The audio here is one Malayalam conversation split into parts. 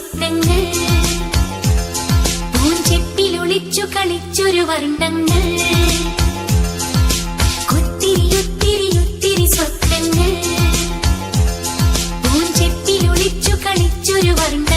സ്വപ്നങ്ങൾ പൂഞ്ചെട്ടിലൊളിച്ചു കളിച്ചൊരു വർണങ്ങൾ. ഒത്തിരി ഒത്തിരി ഒത്തിരി സ്വപ്നങ്ങൾ പൂഞ്ചെട്ടിലൊളിച്ചു കളിച്ചൊരു വർണ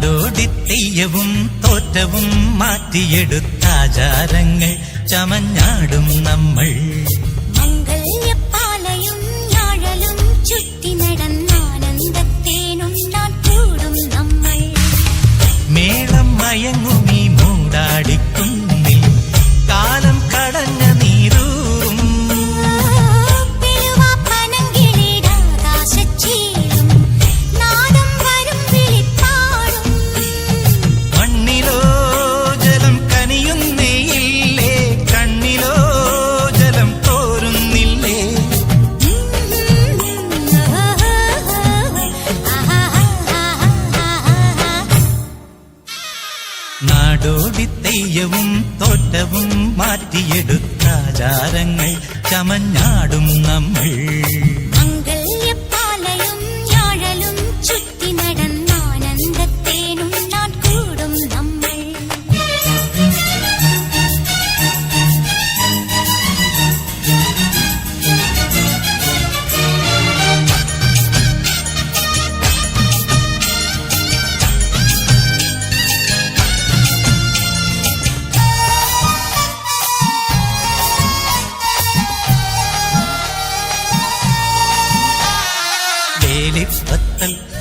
മാറലോടി തെയ്യവും തോറ്റവും മാറ്റിയെടുത്താചാരങ്ങൾ ചമഞ്ഞാടും നമ്മൾ. മാറ്റിയെടുത്താചാരങ്ങൾ ചമഞ്ഞാടും നമ്മൾ.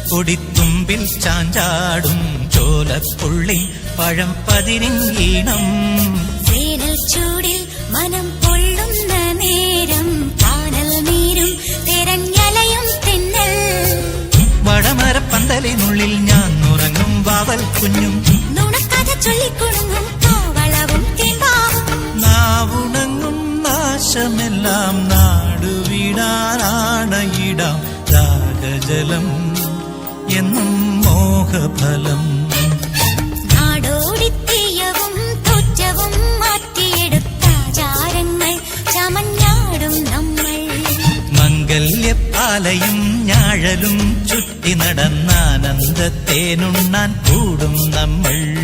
കൊടിത്തുമ്പിൽ ചാഞ്ചാടും ചോലപ്പുള്ളി പഴം പതിരിങ്ങീണം വേനൽ ചൂടിൽ മനം പൊള്ളുന്ന നേരം കാനൽ നീരും തിരഞ്ഞലയും തെന്നൽ. വടമരപ്പന്തലിനുള്ളിൽ ഞാൻ ഉറങ്ങും വാവൽ കുഞ്ഞും. നുണക്കഥ ചൊല്ലിക്കൊടുങ്ങും കോവളവും നാവുണങ്ങും നാശമെല്ലാം നാടുവിടാനാണയിടാം ദാഹജലം എന്നും മോഹഫലം. നാടോടിത്തീയവും ചമഞ്ഞാടും നമ്മൾ. മംഗല്യപ്പാലയും ഞാഴലും ചുറ്റി നടന്നാനന്ദത്തേനുണ്ണാൻ കൂടും നമ്മൾ.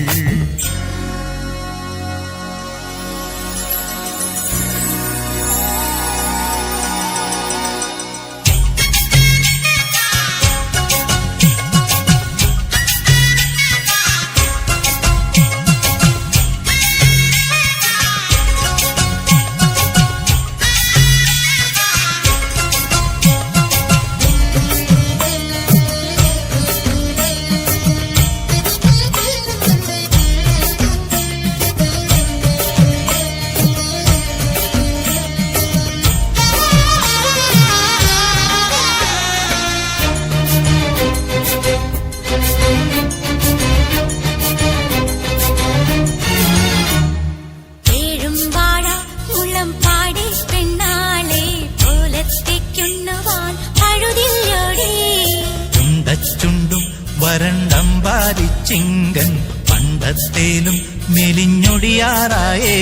വരണ്ടമ്പാരിച്ചിങ്കൻ പണ്ടത്തേലും മെലിഞ്ഞൊടിയാറായേ.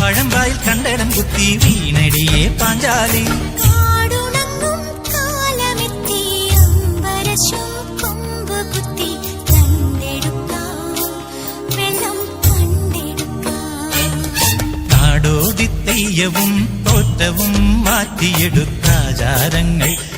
പഴമ്പായിൽ കണ്ടടം കുത്തി വീണടിയെ പാഞ്ചാലി. കാടുണങ്ങും കാലമെത്തി അമ്പരശും കൊമ്പ്